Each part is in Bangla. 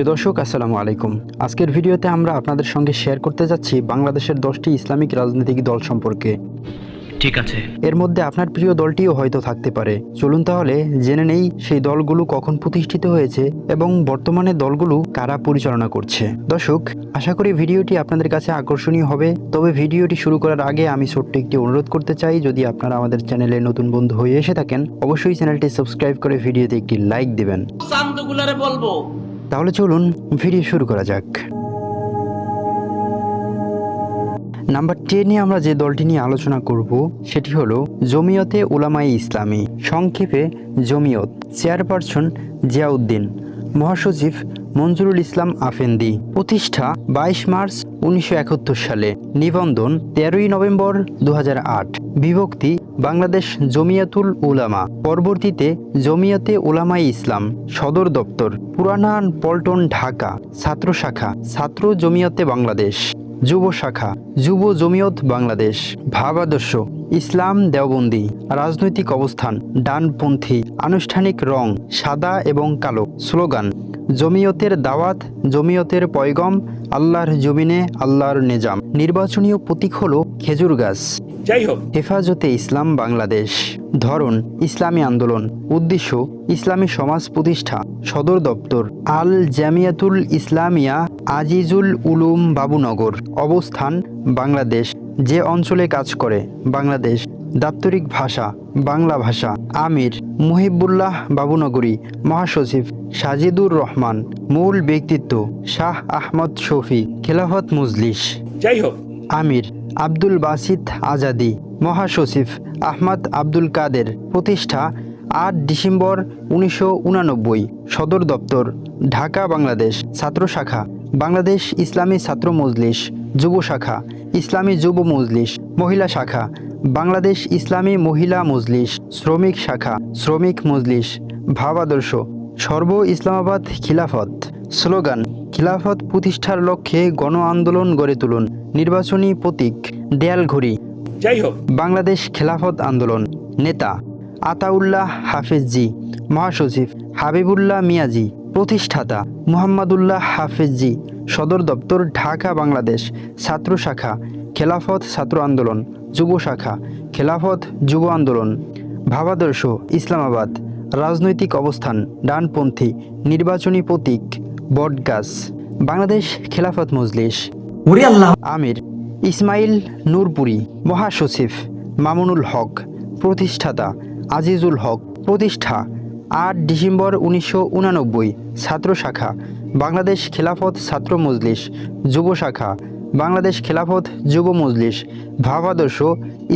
প্রিয় দর্শক আসসালামু আলাইকুম। আজকের ভিডিওতে আমরা আপনাদের সঙ্গে শেয়ার করতে যাচ্ছি বাংলাদেশের দশটি ইসলামিক রাজনৈতিক দল সম্পর্কে। ঠিক আছে। এর মধ্যে আপনার প্রিয় দলটিও হয়তো থাকতে পারে। চলুন তাহলে জেনে নেই সেই দলগুলো কখন প্রতিষ্ঠিত হয়েছে এবং বর্তমানে দলগুলো কারা পরিচালনা করছে। দর্শক আশা করি ভিডিওটি আপনাদের কাছে আকর্ষণীয় হবে। তবে ভিডিওটি শুরু করার আগে আমি ছোট্ট একটি অনুরোধ করতে চাই যদি আপনারা আমাদের চ্যানেলে নতুন বন্ধু হয়ে এসে থাকেন অবশ্যই চ্যানেলটি সাবস্ক্রাইব করে ভিডিওতে একটি লাইক দেবেন। বলব তাহলে চলুন ভিডিও শুরু করা যাক। নাম্বার টেনে আমরা যে দলটি নিয়ে আলোচনা করব, সেটি হলো জমিয়তে ওলামাই ইসলামী, সংক্ষেপে জমিয়ত, চেয়ারপারসন জিয়াউদ্দিন, মহাসচিব মঞ্জুরুল ইসলাম আফেন্দি। প্রতিষ্ঠা বাইশ মার্চ উনিশশো একাত্তর সালে, নিবন্ধন তেরোই নভেম্বর দু হাজার আট। বিভক্তি বাংলাদেশ জমিয়াতুল উলামা। পরবর্তীতে জমিয়তে উলামাই ইসলাম, সদর দপ্তর পুরানা পল্টন, ঢাকা, ছাত্র শাখা, ছাত্র জমিয়তে বাংলাদেশ, যুব শাখা, যুব জমিয়ত বাংলাদেশ, ভাবাদর্শ, ইসলাম দেওবন্দি, রাজনৈতিক অবস্থান, ডানপন্থী, আনুষ্ঠানিক রং, সাদা এবং কালো, স্লোগান জমিয়তের দাওয়াত জমিয়তের পয়গম আল্লাহর জমিনে আল্লাহর নিজাম। নির্বাচনীয় প্রতীক হল খেজুর গাছ। যাই হোক। হেফাজতে ইসলাম বাংলাদেশ। ধরন ইসলামী আন্দোলন। উদ্দেশ্য ইসলামী সমাজ প্রতিষ্ঠা। সদর দপ্তর আল জামিয়াতুল ইসলামিয়া আজিজুল উলুম বাবুনগর। অবস্থান বাংলাদেশ। যে অঞ্চলে কাজ করে বাংলাদেশ। দাপ্তরিক ভাষা বাংলা ভাষা। আমির মুহিবুল্লাহ বাবুনগরী মহাসচিব সাজিদুর রহমান। মূল ব্যক্তিত্ব শাহ আহমদ শফি খেলাফত মুজলিস। যাই হোক। আমির আব্দুল বাসিত আজাদি। মহাসচিব আহমদ আব্দুল কাদের। প্রতিষ্ঠা আট ডিসেম্বর উনিশশো উনানব্বই। সদর দপ্তর ঢাকা বাংলাদেশ। ছাত্র শাখা। বাংলাদেশ ইসলামী ছাত্র মজলিস যুব শাখা ইসলামী যুব মজলিস মহিলা শাখা বাংলাদেশ ইসলামী মহিলা মজলিস শ্রমিক শাখা শ্রমিক মজলিস ভাবাদর্শ সর্ব ইসলামাবাদ খিলাফত স্লোগান খিলাফত প্রতিষ্ঠার লক্ষ্যে গণ আন্দোলন গড়ে তুলুন নির্বাচনী প্রতীক দেয়াল ঘড়ি। যাই হোক। বাংলাদেশ খেলাফত আন্দোলন নেতা আতাউল্লাহ হাফেজজি মহাসচিব হাবিবুল্লাহ মিয়াজি প্রতিষ্ঠাতা মুহাম্মাদুল্লাহ হাফেজজি সদর দপ্তর ঢাকা বাংলাদেশ ছাত্র শাখা খেলাফত ছাত্র আন্দোলন যুব শাখা খেলাফত যুব আন্দোলন ভাবাদর্শ ইসলামাবাদ রাজনৈতিক অবস্থান ডানপন্থী নির্বাচনী প্রতীক বটগাছ বাংলাদেশ খেলাফত মজলিস। আমির ইসমাইল নূরপুরি মহাসচিব মামুনুল হক প্রতিষ্ঠাতা আজিজুল হক প্রতিষ্ঠা আট ডিসেম্বর উনিশশো ছাত্র শাখা, বাংলাদেশ খেলাফত ছাত্র মজলিস, যুব শাখা, বাংলাদেশ খেলাফত যুব মজলিস, ভাবাদর্শ,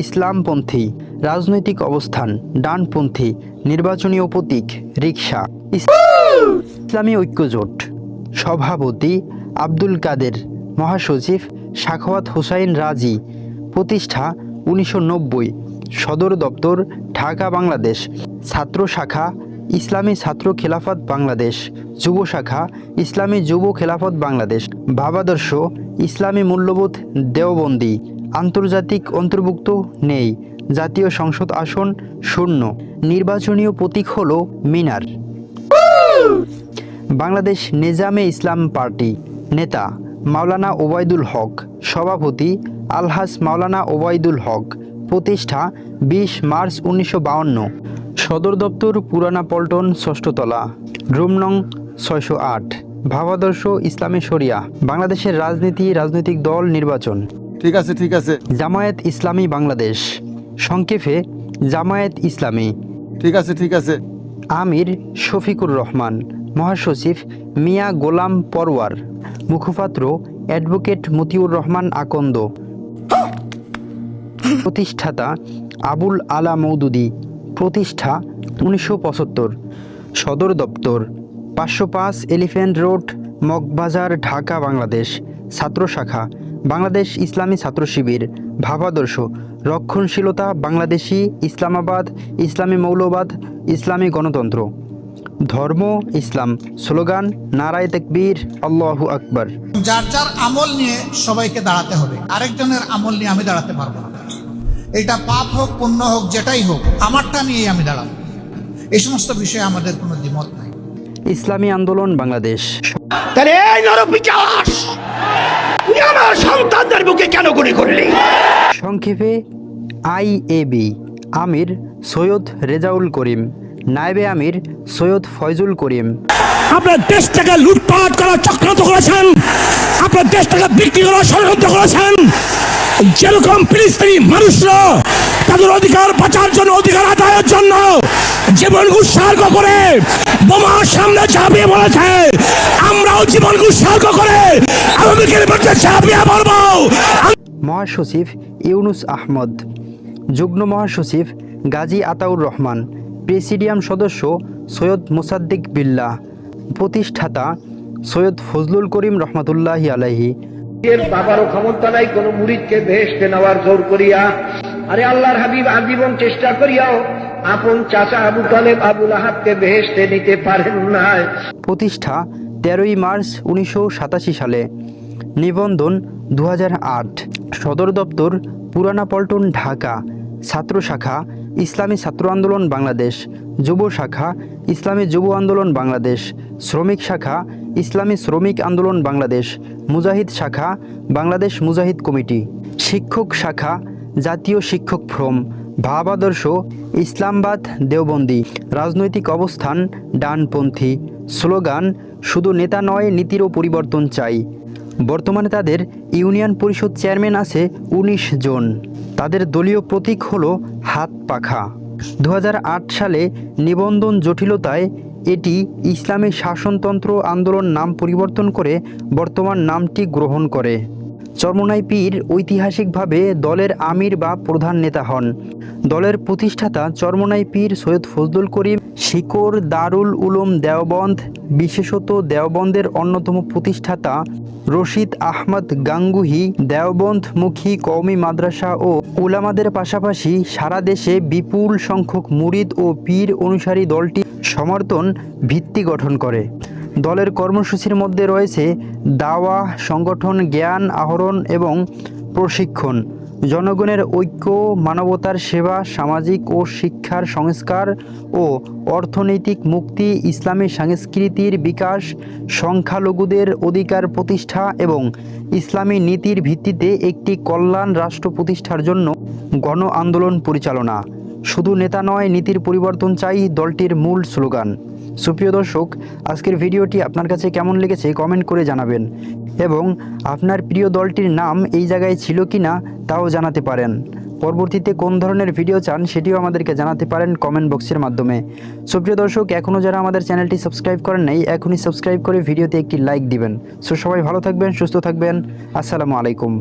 ইসলামপন্থী, রাজনৈতিক অবস্থান, ডানপন্থী নির্বাচনীয় প্রতীক রিক্সা ইসলামী ঐক্যজোট, সভাপতি আব্দুল কাদের, মহাসচিব সাখাওয়াত হুসাইন রাজি, প্রতিষ্ঠা উনিশশো নব্বই, সদর দপ্তর, ঢাকা, বাংলাদেশ, ছাত্র শাখা ইসলামী ছাত্র খেলাফত বাংলাদেশ, যুব শাখা, ইসলামী যুব খেলাফত বাংলাদেশ, ভাবাদর্শ, ইসলামী মূল্যবোধ, দেওবন্দি, আন্তর্জাতিক অন্তর্ভুক্ত নেই, জাতীয় সংসদ আসন শূন্য নির্বাচনীয় প্রতীক হল মিনার। বাংলাদেশ নিজামে ইসলাম পার্টি, নেতা, মাওলানা ওবায়দুল হক, সভাপতি আলহাস মাওলানা ওবায়দুল হক, প্রতিষ্ঠা বিশ মার্চ উনিশশো সদর দপ্তর পুরানা পল্টন ষষ্ঠতলা রুম নং ছয়শো আট ভাবাদর্শ ইসলামী শরিয়া বাংলাদেশের রাজনীতি রাজনৈতিক দল নির্বাচন। ঠিক আছে ঠিক আছে। জামায়াত ইসলামী বাংলাদেশ সংক্ষেপে জামায়াত ইসলামী। ঠিক আছে ঠিক আছে। আমির শফিকুর রহমান মহাসচিব মিয়া গোলাম পরওয়ার মুখপাত্র অ্যাডভোকেট মতিউর রহমান আকন্দ। প্রতিষ্ঠাতা আবুল আলা মৌদুদি। প্রতিষ্ঠা উনিশশো পঁচাত্তর। সদর দপ্তর পাঁচশো পাঁচ এলিফ্যান্ট রোড, মগবাজার, ঢাকা, বাংলাদেশ। ছাত্র শাখা, বাংলাদেশ ইসলামী ছাত্র শিবির। ভাবাদর্শ, রক্ষণশীলতা, বাংলাদেশি, ইসলামাবাদ, ইসলামী মৌলবাদ, ইসলামী গণতন্ত্র। ধর্ম, ইসলাম, স্লোগান, নারায় তেকবীর, আল্লাহু আকবর। যার যার আমল নিয়ে সবাইকে দাঁড়াতে হবে। আরেকজনের আমল নিয়ে আমি দাঁড়াতে পারব এটা পাপ হোক পুণ্য হোক যেটাই হোক আমারটা নিয়েই আমি দাঁড়াবো। এই সমস্ত বিষয়ে আমাদের কোনো দ্বিমত নাই। ইসলামী আন্দোলন বাংলাদেশ। তাহলে এই নরপিচাস তুই আমার সন্তানদের বুকে কেন গুলি করলি? সংক্ষেপে আইএবি আমির সৈয়দ রেজাউল করিম নায়েবে আমির সৈয়দ ফয়জুল করিম। আপনার দেশ দেশটাকে লুটপাট করার চক্রান্ত করেছেন। আপনার দেশ দেশটাকে বিক্রি করার ষড়যন্ত্র করেছেন। যেরকম ফিলিস্তিনি মানুষরা তাদের অধিকার বাঁচার জন্য, অধিকার আদায়ের জন্য জীবন উৎসর্গ করে বোমার সামনে ঝাঁপিয়ে পড়েছে। আমরাও জীবন উৎসর্গ করে আওয়ামীকে বিরুদ্ধে ঝাঁপিয়ে পড়ব। মহাসচিব ইউনুস আহমদ, যুগ্ম মহাসচিব গাজী আতাউর রহমান, প্রেসিডিয়াম সদস্য সৈয়দ মোসাদ্দিক বিল্লাহ, প্রতিষ্ঠাতা সৈয়দ ফজলুল করিম রহমতুল্লাহি আলাইহি এর বাবারও ক্ষমতা নাই, কোন মুরিদকে ভেসতে নেওয়ার জোর করিয়া। আরে আল্লাহর হাবিব, আজীবন চেষ্টা করিয়াও আপন চাচা আবু তালেব, আবুল আহাবকে ভেসতে নিতে পারেন না প্রতিষ্ঠা তেরোই মার্চ উনিশশো সাতাশি সালে, নিবন্ধন দুহাজার আট। সদর দপ্তর পুরানা পল্টন ঢাকা। ছাত্র শাখা, ইসলামী ছাত্র আন্দোলন বাংলাদেশ। যুব শাখা, ইসলামী যুব আন্দোলন বাংলাদেশ। শ্রমিক শাখা, ইসলামী শ্রমিক আন্দোলন বাংলাদেশ। মুজাহিদ শাখা, বাংলাদেশ মুজাহিদ কমিটি, শিক্ষক শাখা, জাতীয় শিক্ষক ফ্রম, ভাবাদর্শ, ইসলামবাদ, দেওবন্দি, রাজনৈতিক অবস্থান, ডানপন্থী, স্লোগান, শুধু নেতা নয় নীতিরও পরিবর্তন চাই। বর্তমানে তাদের ইউনিয়ন পরিষদ চেয়ারম্যান আছে উনিশ জন। তাদের দলীয় প্রতীক হলো হাত পাখা। দু হাজার আট সালে নিবন্ধন জটিলতায় এটি ইসলামী শাসনতন্ত্র আন্দোলন নাম পরিবর্তন করে বর্তমান নামটি গ্রহণ করে। চরমনাই পীর ঐতিহাসিকভাবে দলের আমির বা প্রধান নেতা হন। দলের প্রতিষ্ঠাতা চরমনাই পীর সৈয়দ ফজলুল করিম, শিকর দারুল উলুম দেওবন্দ, বিশেষত দেওবন্দের অন্যতম প্রতিষ্ঠাতা রশিদ আহমদ গাঙ্গুহি, দেওবন্দমুখী কওমি মাদ্রাসা ও উলামাদের পাশাপাশি সারা দেশে বিপুল সংখ্যক মুরিদ ও পীর অনুসারী দলটি সমর্থন ভিত্তি গঠন করে। দলের কর্মসূচির মধ্যে রয়েছে দাওয়া, সংগঠন, জ্ঞান, আহরণ এবং প্রশিক্ষণ। জনগণের ঐক্য, মানবতার সেবা, সামাজিক ও শিক্ষার সংস্কার ও অর্থনৈতিক মুক্তি, ইসলামী সংস্কৃতির বিকাশ, সংখ্যালঘুদের অধিকার প্রতিষ্ঠা এবং ইসলামী নীতির ভিত্তিতে একটি কল্যাণ রাষ্ট্র প্রতিষ্ঠার জন্য গণ আন্দোলন পরিচালনা। শুধু নেতা নয়, নীতির পরিবর্তন চাই দলটির মূল স্লোগান। সুপ্রিয় দর্শক, আজকের ভিডিওটি আপনার কাছে কেমন লেগেছে কমেন্ট করে জানাবেন এবং আপনার প্রিয় দলটির নাম এই জায়গায় ছিল কি না তাও জানাতে পারেন। পরবর্তীতে কোন ধরনের ভিডিও চান সেটিও আমাদেরকে জানাতে পারেন কমেন্ট বক্সের মাধ্যমে। সুপ্রিয় দর্শক এখনও যারা আমাদের চ্যানেলটি সাবস্ক্রাইব করেন নাই, এখনই সাবস্ক্রাইব করে ভিডিওতে একটি লাইক দিবেন। সো সবাই ভালো থাকবেন, সুস্থ থাকবেন। আসসালামু আলাইকুম।